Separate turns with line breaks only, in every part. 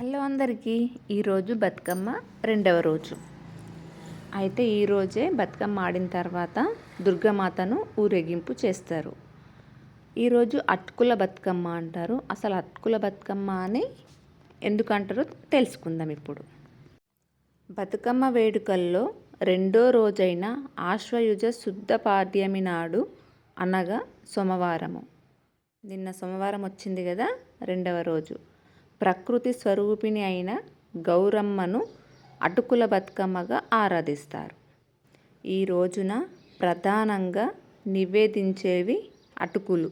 Hello అందరికీ. ఈరోజు బతుకమ్మ రెండవ రోజు. అయితే ఈరోజే బతుకమ్మ ఆడిన తర్వాత దుర్గామాతను ఊరేగింపు చేస్తారు. ఈరోజు అటుకుల బతుకమ్మ అంటారు. అసలు అటుకుల బతుకమ్మ అని ఎందుకంటారో తెలుసుకుందాం ఇప్పుడు. బతుకమ్మ వేడుకల్లో రెండో రోజైన ఆశ్వయుజ శుద్ధ పాడ్యమి నాడు అనగా సోమవారము. నిన్న సోమవారం వచ్చింది కదా రెండవ రోజు. ప్రకృతి స్వరూపిణి అయిన గౌరమ్మను అటుకుల బతుకమ్మగా ఆరాధిస్తారు. ఈ రోజున ప్రధానంగా నివేదించేవి అటుకులు.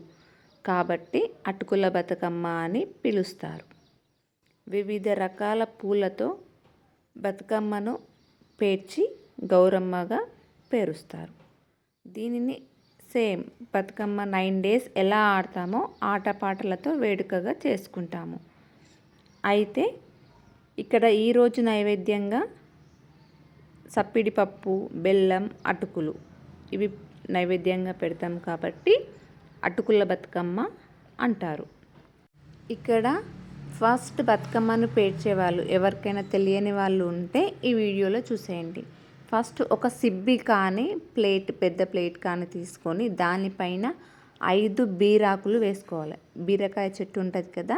కాబట్టి అటుకుల బతుకమ్మ అని పిలుస్తారు. వివిధ రకాల పూలతో బతుకమ్మను పేర్చి గౌరమ్మగా పేరుస్తారు. దీనిని సేమ్ బతుకమ్మ నైన్ డేస్ ఎలా ఆడతామో ఆటపాటలతో వేడుకగా చేసుకుంటాము. అయితే ఇక్కడ ఈరోజు నైవేద్యంగా సప్పిడి పప్పు బెల్లం అటుకులు. ఇవి నైవేద్యంగా పెడతాం కాబట్టి అటుకుల బతుకమ్మ అంటారు. ఇక్కడ ఫస్ట్ బతుకమ్మను పేర్చేవాళ్ళు ఎవరికైనా తెలియని వాళ్ళు ఉంటే ఈ వీడియోలో చూసేయండి. ఫస్ట్ ఒక సిబ్బి కానీ ప్లేట్ పెద్ద ప్లేట్ కానీ తీసుకొని దానిపైన ఐదు బీరాకులు వేసుకోవాలి. బీరకాయ చెట్టు ఉంటుంది కదా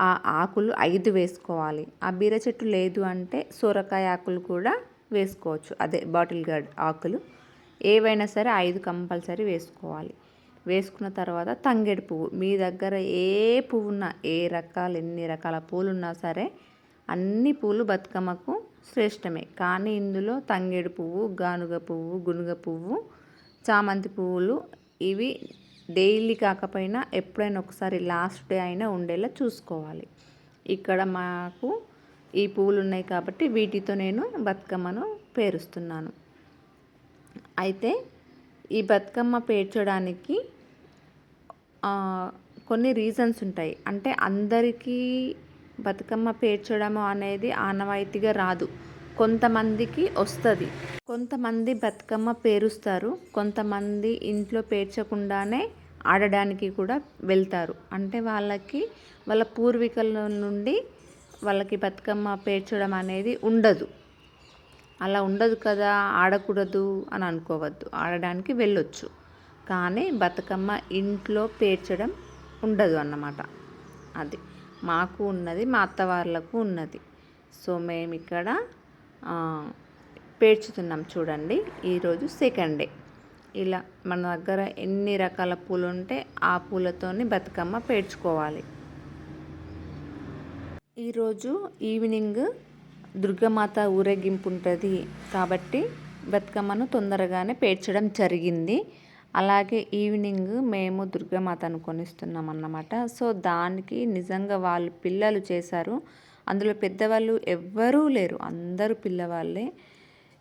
ఆ ఆకులు ఐదు వేసుకోవాలి. ఆ బీర చెట్టు లేదు అంటే సొరకాయ ఆకులు కూడా వేసుకోవచ్చు. అదే బాటిల్ గార్డ్ ఆకులు. ఏవైనా సరే ఐదు కంపల్సరీ వేసుకోవాలి. వేసుకున్న తర్వాత తంగేడు పువ్వు. మీ దగ్గర ఏ పువ్వు ఉన్నా ఏ రకాలు ఎన్ని రకాల పూలు ఉన్నా సరే అన్ని పూలు బతుకమ్మకు శ్రేష్టమే. కానీ ఇందులో తంగేడు పువ్వు గానుగ పువ్వు గునుగ పువ్వు చామంతి పువ్వులు ఇవి డైలీ కాకపోయినా ఎప్పుడైనా ఒకసారి లాస్ట్ డే అయినా ఉండేలా చూసుకోవాలి. ఇక్కడ మాకు ఈ పువ్వులు ఉన్నాయి కాబట్టి వీటితో నేను బతుకమ్మను పేరుస్తున్నాను. అయితే ఈ బతుకమ్మ పేర్చడానికి కొన్ని రీజన్స్ ఉంటాయి. అంటే అందరికీ బతుకమ్మ పేర్చడము అనేది ఆనవాయితీగా రాదు. కొంతమందికి వస్తుంది. కొంతమంది బతుకమ్మ పేరుస్తారు. కొంతమంది ఇంట్లో పేర్చకుండానే ఆడడానికి కూడా వెళ్తారు. అంటే వాళ్ళకి వాళ్ళ పూర్వీకుల నుండి వాళ్ళకి బతుకమ్మ పేర్చడం అనేది ఉండదు. అలా ఉండదు కదా ఆడకూడదు అని అనుకోవద్దు. ఆడడానికి వెళ్ళొచ్చు. కానీ బతుకమ్మ ఇంట్లో పేర్చడం ఉండదు అన్నమాట. అది మాకు ఉన్నది మా అత్తవార్లకు ఉన్నది. సో మేము ఇక్కడ పేర్చుతున్నాం చూడండి. ఈరోజు సెకండ్ డే ఇలా మన దగ్గర ఎన్ని రకాల పూలు ఉంటే ఆ పూలతోని బతుకమ్మ పేర్చుకోవాలి. ఈరోజు ఈవినింగ్ దుర్గమాత ఊరేగింపు ఉంటుంది కాబట్టి బతుకమ్మను తొందరగానే పేర్చడం జరిగింది. అలాగే ఈవినింగ్ మేము దుర్గమాతను కొనిస్తున్నాం అన్నమాట సో దానికి నిజంగా వాళ్ళు పిల్లలు చేశారు. అందులో పెద్దవాళ్ళు ఎవ్వరూ లేరు. అందరూ పిల్లవాళ్ళే.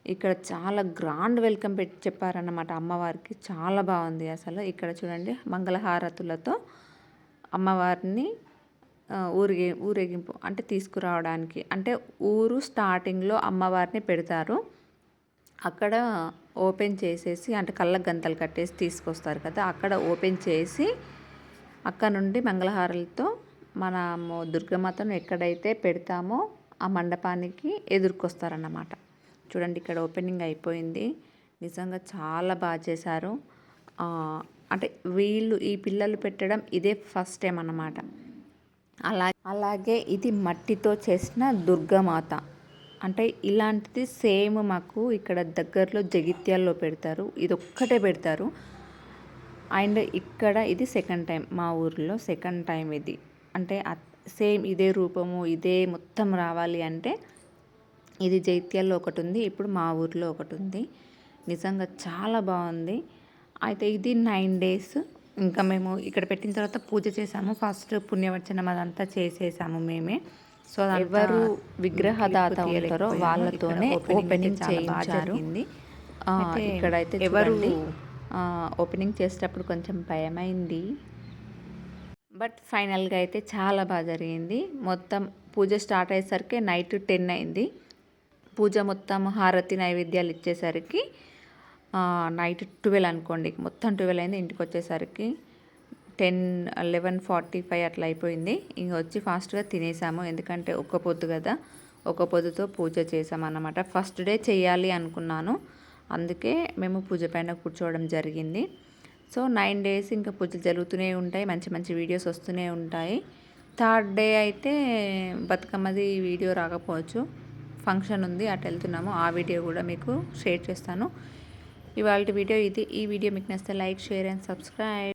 ఇక్కడ చాలా గ్రాండ్ వెల్కమ్ పెట్టి చెప్పారన్నమాట అమ్మవారికి. చాలా బాగుంది అసలు. ఇక్కడ చూడండి మంగళహారతులతో అమ్మవారిని ఊరిగే ఊరేగింపు అంటే తీసుకురావడానికి. అంటే ఊరు స్టార్టింగ్లో అమ్మవారిని పెడతారు. అక్కడ ఓపెన్ చేసేసి అంటే కళ్ళ గంతలు కట్టేసి తీసుకొస్తారు కదా. అక్కడ ఓపెన్ చేసి అక్కడ నుండి మంగళహారలతో మనము దుర్గమాతను ఎక్కడైతే పెడతామో ఆ మండపానికి ఎదుర్కొస్తారన్నమాట. చూడండి ఇక్కడ ఓపెనింగ్ అయిపోయింది. నిజంగా చాలా బాగా చేశారు. అంటే వీళ్ళు ఈ పిల్లలు పెట్టడం ఇదే ఫస్ట్ టైం అన్నమాట. అలా అలాగే ఇది మట్టితో చేసిన దుర్గమాత. అంటే ఇలాంటిది సేమ్ మాకు ఇక్కడ దగ్గరలో జగిత్యాల్లో పెడతారు. ఇది ఒక్కటే పెడతారు. అండ్ ఇక్కడ ఇది సెకండ్ టైం మా ఊర్లో సెకండ్ టైం ఇది. అంటే సేమ్ ఇదే రూపము ఇదే మొత్తం రావాలి అంటే ఇది జైత్యాల్లో ఒకటి ఉంది ఇప్పుడు మా ఊర్లో ఒకటి ఉంది నిజంగా చాలా బాగుంది. అయితే ఇది నైన్ డేస్. ఇంకా మేము ఇక్కడ పెట్టిన తర్వాత పూజ చేసాము. ఫస్ట్ పుణ్యవచనం అదంతా చేసేసాము మేమే. సో ఎవరు విగ్రహదాత ఉంటారో వాళ్ళతోనే ఓపెనింగ్ చేయించారు. ఇక్కడైతే ఎవరు ఓపెనింగ్ చేసేటప్పుడు కొంచెం భయమైంది. బట్ ఫైనల్గా అయితే చాలా బాగా జరిగింది. మొత్తం పూజ స్టార్ట్ అయ్యేసరికి నైట్ టెన్ అయింది. పూజ మొత్తం హారతి నైవేద్యాలు ఇచ్చేసరికి నైట్ ట్వెల్వ్ అనుకోండి మొత్తం ట్వెల్వ్ అయింది ఇంటికి వచ్చేసరికి టెన్ లెవెన్ ఫార్టీ ఫైవ్ అట్లా అయిపోయింది. ఇంక వచ్చి ఫాస్ట్గా తినేసాము. ఎందుకంటే ఒక్క పొద్దు కదా ఒక పొద్దుతో పూజ చేసామన్నమాట. ఫస్ట్ డే చేయాలి అనుకున్నాను. అందుకే మేము పూజ పైన కూర్చోవడం జరిగింది. సో నైన్ డేస్ ఇంకా పూజలు జరుగుతూనే ఉంటాయి. మంచి మంచి వీడియోస్ వస్తూనే ఉంటాయి. థర్డ్ డే అయితే బతుకమ్మది వీడియో రాకపోవచ్చు. ఫంక్షన్ ఉంది అటు వెళ్తున్నాము. ఆ వీడియో కూడా మీకు షేర్ చేస్తాను. ఇవాళ వీడియో ఇది. ఈ వీడియో మీకు నచ్చితే లైక్ షేర్ అండ్ సబ్స్క్రైబ్.